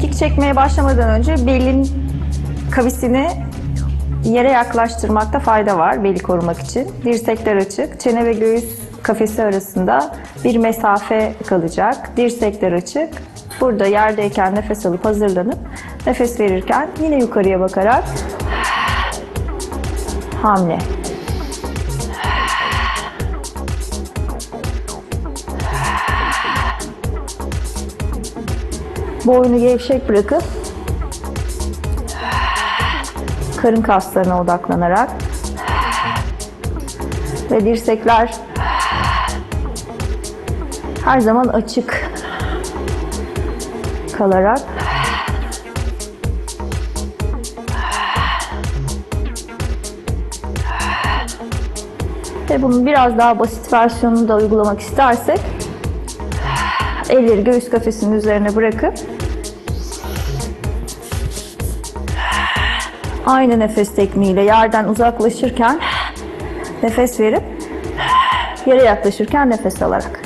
mekik çekmeye başlamadan önce belin kavisini yere yaklaştırmakta fayda var beli korumak için. Dirsekler açık, çene ve göğüs kafesi arasında bir mesafe kalacak. Dirsekler açık. Burada yerdeyken nefes alıp hazırlanıp nefes verirken yine yukarıya bakarak hamle. Boynu gevşek bırakıp karın kaslarına odaklanarak ve dirsekler her zaman açık kalarak ve bunun biraz daha basit versiyonunu da uygulamak istersek elleri göğüs kafesinin üzerine bırakıp aynı nefes tekniğiyle yerden uzaklaşırken nefes verip yere yaklaşırken nefes alarak.